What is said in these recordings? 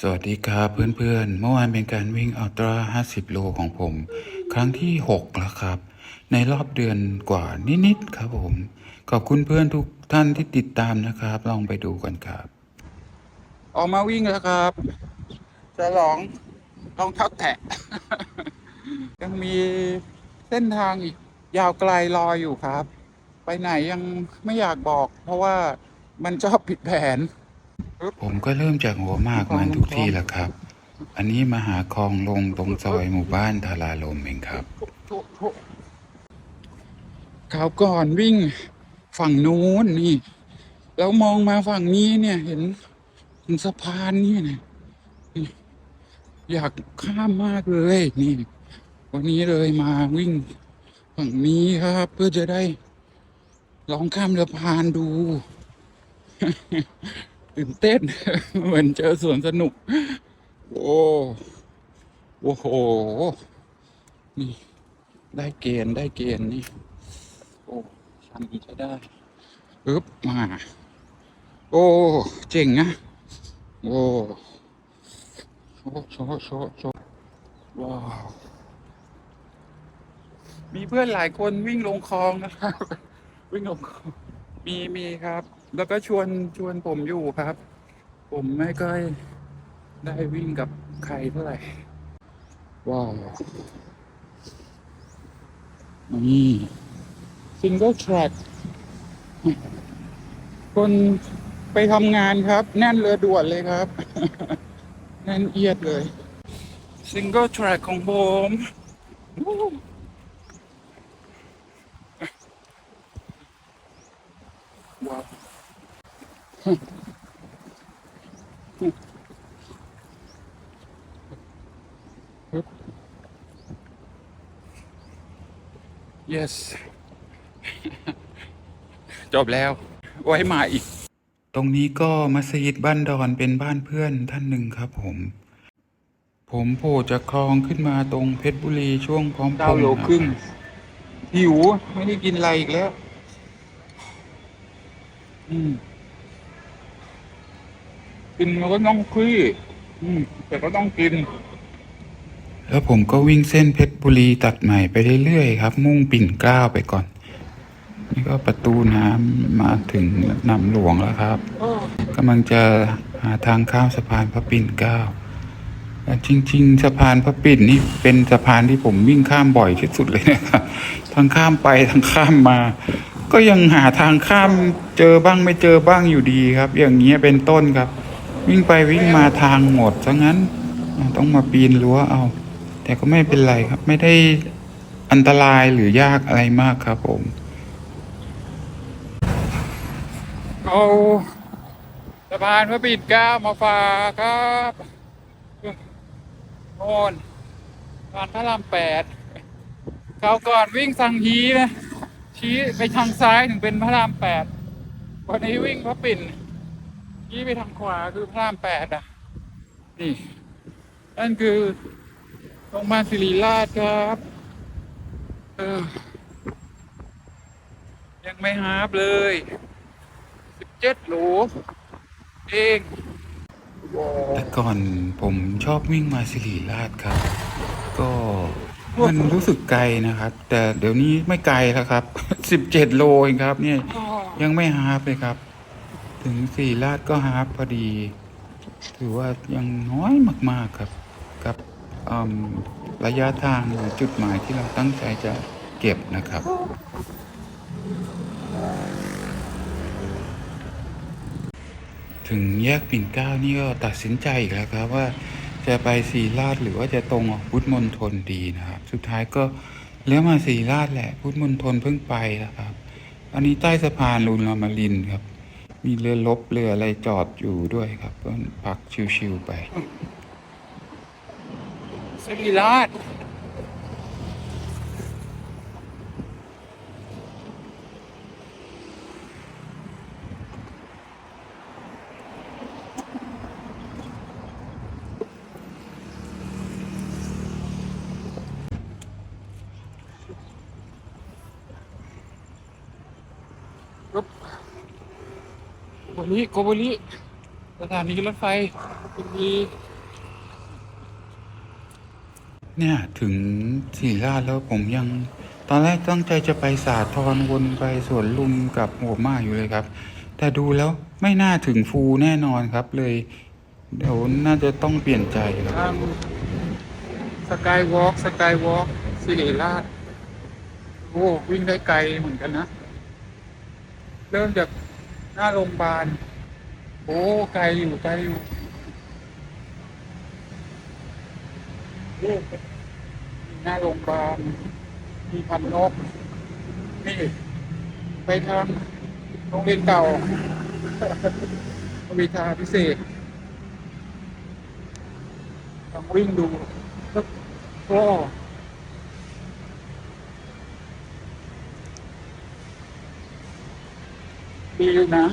สวัสดีครับเพื่อนๆ เมื่อวานเป็นการวิ่งอัลตร้า50 โลของผม ครั้งที่ 6 แล้วครับ ในรอบเดือนกว่านิด ๆ ครับผม ขอบคุณเพื่อนทุกท่านที่ติดตามนะครับ ลองไปดูกันครับ ออกมาวิ่งแล้วครับจะลองลองเท้าแตะ ยังมีเส้นทางอีกยาวไกลรออยู่ครับ ไปไหนยังไม่อยากบอก เพราะว่ามันชอบผิดแผน ผมก็เริ่มจากหัวมากมันทุกที่แหล้วครับ อันนี้มาหาคลองลงตรงซอยหมู่บ้านทาราลมเองครับคราวก่อนวิ่งฝั่งนู้นนี่ แล้วมองมาฝั่งนี้เนี่ยเห็นเห็นสะพานนี่นะนี่อยากข้ามมากเลยนี่ วันนี้เลยมาวิ่งฝั่งนี้ครับ เพื่อจะได้ลองข้ามสะพานดู ตื่นเต้น เหมือนเจอสวนสนุก โอ้โอ้โห นี่ ได้เกณฑ์ได้เกณฑ์นี่ โอ้ชันใช้ได้ปึ๊บมา โอ้ เจ๋งนะโอ้โชว์โชว์โชว์โชว์ว้าว มีเพื่อนหลายคนวิ่งลงคลองนะครับ วิ่งลงคลองมีมีครับ แล้วก็ชวนชวนผมอยู่ครับ ผมไม่ค่อยได้วิ่งกับใครเท่าไหร่ ว้าว นี่ซิงเกิลแทร็กคนไปทำงานครับ แน่นเรือด่วนเลยครับ แน่นเอียดเลยซิงเกิลแทร็กของผมวู้ว้าว yes จบแล้ว ไว้มาอีก ตรงนี้ก็มัสยิดบ้านดอนเป็นบ้านเพื่อนท่านหนึ่งครับผม ผมโผล่จากคลองขึ้นมาตรงเพชรบุรีช่วงพร้อมพงษ์เก้าโลครึ่งนะหิว ไม่ได้กินอะไรอีกแล้ว อืม กินมันก็ต้องคลี่อืมแต่ก็ต้องกิน แล้วผมก็วิ่งเส้นเพชรบุรีตัดใหม่ไปเรื่อยๆครับ มุ่งปิ่นเกล้าไปก่อน นี่ก็ประตูน้ำมาถึงนำหลวงแล้วครับกำลังจะหาทางข้ามสะพานพระปิ่นเกล้าแต่จริง ๆ สะพานพระปิ่นนี่เป็นสะพานที่ผมวิ่งข้ามบ่อยที่สุดเลยนะครับทั้งข้ามไปทั้งข้ามมา ก็ยังหาทางข้ามเจอบ้างไม่เจอบ้างอยู่ดีครับ อย่างเงี้ยเป็นต้นครับ วิ่งไปวิ่งมาทางหมดซะงั้นต้องมาปีนรั้วเอา แต่ก็ไม่เป็นไรครับ ไม่ได้อันตรายหรือยากอะไรมากครับผมเอาสะพานพระปิ่นเกล้ามาฝากครับโน่นสะพานพระรามแปดคราก่อนวิ่งสังฮีนะชี้ไปทางซ้ายถึงเป็นพระรามแปดวันนี้วิ่งพระปิ่น ชี้ไปทางขวาคือพระรามแปดอะ นี่ นั่นคือโรงพยาบาลศิริราชครับเออยังไม่ฮาร์ปเลยสิบเจ็ดโหลเองว้าวแต่ก่อนผมชอบวิ่งมาสิริราชครับ ก็มันรู้สึกไกลนะครับ แต่เดี๋ยวนี้ไม่ไกลแล้วครับสิบเจ็ดโลเองครับ เนี่ย ยังไม่ฮาร์ปเลยครับ ถึงสิริราชก็ฮาร์ปพอดี ถือว่ายังน้อยมากๆครับ กับระยะทางหรือจุดหมายที่เราตั้งใจจะเก็บนะครับ ถึงแยกปิ่นเกล้านี่ก็ตัดสินใจอีกแล้วครับว่าจะไปสีราชหรือว่าจะตรงออกพุทธมณฑลดีนะครับ สุดท้ายก็เลี้ยวมาสีราชแหละพุทธมณฑลเพิ่งไปนะครับ อันนี้ใต้สะพานลุนลามารินครับ มีเรือลบเรืออะไรจอดอยู่ด้วยครับก็พักชิวๆไปสิริราชโก โบริโกโบริสถานีรถไฟชลบุรีเนี่ยถึงสีราชแล้วผมยัง ตอนแรกตั้งใจจะไปสาทรวนไปสวนลุมกับหัวหมาอยู่เลยครับ แต่ดูแล้วไม่น่าถึงฟูแน่นอนครับเลย เดี๋ยวน่าจะต้องเปลี่ยนใจครับทางสกายวอล์กสกายวอล์กสิริราชโอ้วิ่งได้ไกลเหมือนกันนะ เริ่มจาก หน้าโรงพยาบาล โอ้ไกลอยู่ไกลอยู่หน้าโรงพยาบาล มีพันนก นี่ ไปทางโรงเรียนเก่าวิชาพิเศษลองวิ่งดูโอ้ดีอยู่นะ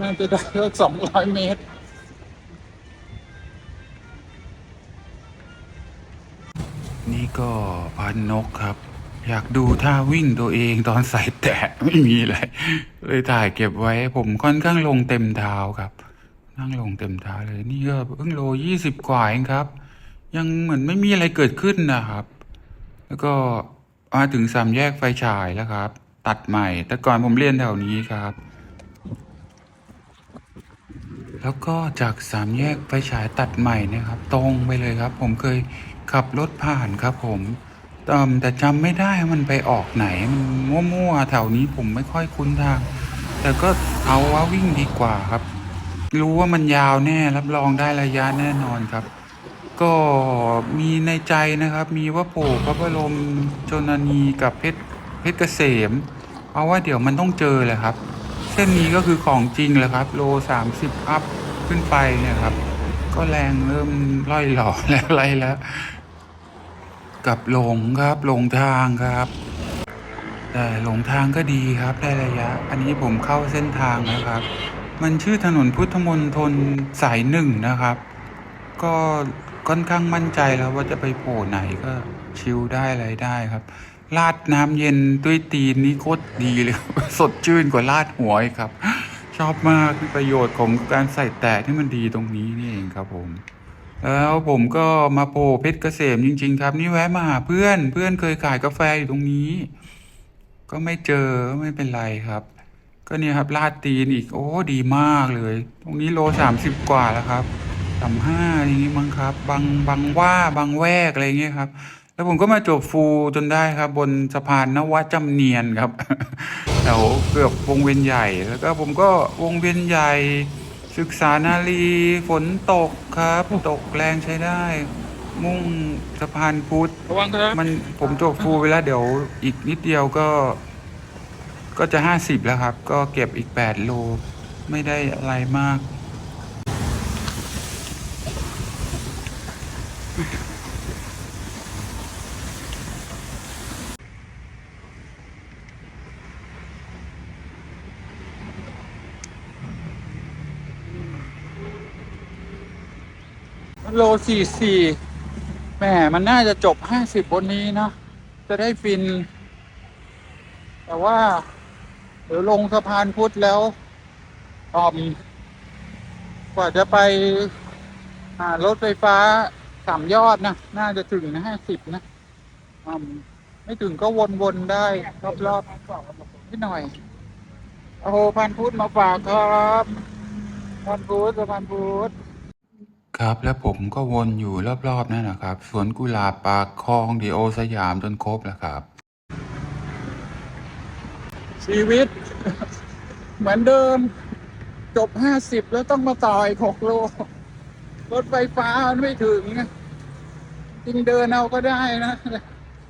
น่าจะได้สักสองร้อยเมตร นี่ก็พันนกครับ อยากดูท่าวิ่งตัวเองตอนใส่แตะไม่มีอะไร เลยถ่ายเก็บไว้ ผมค่อนข้างลงเต็มเท้าครับ นั่งลงเต็มเท้าเลย นี่ก็เพิ่งโลยี่สิบกว่าเองครับ ยังเหมือนไม่มีอะไรเกิดขึ้นนะครับ แล้วก็มาถึงสามแยกไฟฉายแล้วครับ ตัดใหม่ แต่ก่อนผมเรียนแถวนี้ครับ แล้วก็จากสามแยกไฟฉายตัดใหม่นะครับ ตรงไปเลยครับ ผมเคยขับรถผ่านครับผมเอิ่มแต่จำไม่ได้มันไปออกไหน มันมั่วๆแถวนี้ผมไม่ค่อยคุ้นทาง แต่ก็เอาว่าวิ่งดีกว่าครับ รู้ว่ามันยาวแน่รับรองได้ระยะแน่นอนครับ ก็มีในใจนะครับ มีว่าโผพระบรมชนนีกับเพชร เพชรเกษมเอาว่าเดี๋ยวมันต้องเจอแหละครับ เส้นนี้ก็คือของจริงแหละครับ โลสามสิบอัพขึ้นไปเนี่ยครับ ก็แรงเริ่มล่อยหล่อแล้วอะไรแล้ว กับหลงครับหลงทางครับ แต่หลงทางก็ดีครับได้ระยะ อันนี้ผมเข้าเส้นทางนะครับ มันชื่อถนนพุทธมณฑลสายหนึ่งนะครับ ก็ ค่อนข้างมั่นใจแล้วว่าจะไปโผล่ไหนก็ชิลได้อะไรได้ครับลาดน้ำเย็นด้วยตีนนี่โคตรดีเลยครับสดชื่นกว่าลาดหัวครับ ชอบมากประโยชน์ของการใส่แตะที่มันดีตรงนี้นี่เองครับผม แล้วผมก็มาโผล่เพชรเกษมจริง ๆ ครับนี่แวะมาหาเพื่อนเพื่อนเคยขายกาแฟอยู่ตรงนี้ ก็ไม่เจอก็ไม่เป็นไรครับ ก็เนี่ยครับลาดตีนอีกโอ้ดีมากเลย ตรงนี้โลสามสิบกว่าแล้วครับ สามห้าอย่างนี้มั้งครับ บางบางว่าบางแวกอะไรเงี้ยครับ แล้วผมก็มาจบฟูจนได้ครับ บนสะพานนวจำเนียนครับแถวเกือบวงเวียนใหญ่แล้วก็ผมก็วงเวียนใหญ่ ศึกษานารีฝนตกครับ ตกแรงใช้ได้ มุ่งสะพานพุทธระวังครับมันผมจบฟูลไปแล้วเดี๋ยวอีกนิดเดียวก็ ก็จะห้าสิบแล้วครับ ก็เก็บอีกแปดโล ไม่ได้อะไรมาก โลสี่สี่แหมมันน่าจะจบห้าสิบบนนี้นะ จะได้ฟิน แต่ว่า เดี๋ยวลงสะพานพุทธแล้วออมกว่าจะไปหารถไฟฟ้าสามยอดนะ น่าจะถึงนะห้าสิบนะมไม่ถึงก็วนๆได้ รอบๆนิดหน่อย โอ้โหพันพุทธมาฝากครับ พันพุทธสะพานพุทธ ครับ แล้วผมก็วนอยู่รอบๆนั่นนะครับ สวนกุหลาบปากคลองดีโอสยามจนครบแล้วครับ ชีวิต เหมือนเดิม จบห้าสิบแล้วต้องมาต่ออีกหกโล รถไฟฟ้ามันไม่ถึงจริงเดินเอาก็ได้นะ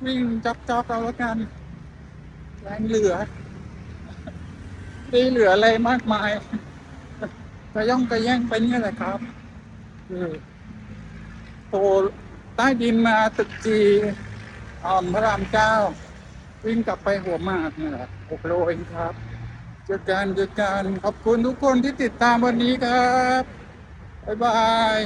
วิ่งจับจับเอาแล้วกัน แรงเหลือไม่เหลืออะไรมากมายกระย่องกระแย่งไปเนี่ยแหละครับือโตใต้ดินมาตึกจีอ่อนพระรามเก้า วิ่งกลับไปหัวหมากนี่แหละหกโลเองครับเจอกันเจอกันขอบคุณทุกคนที่ติดตามวันนี้ครับ บ๊ายบาย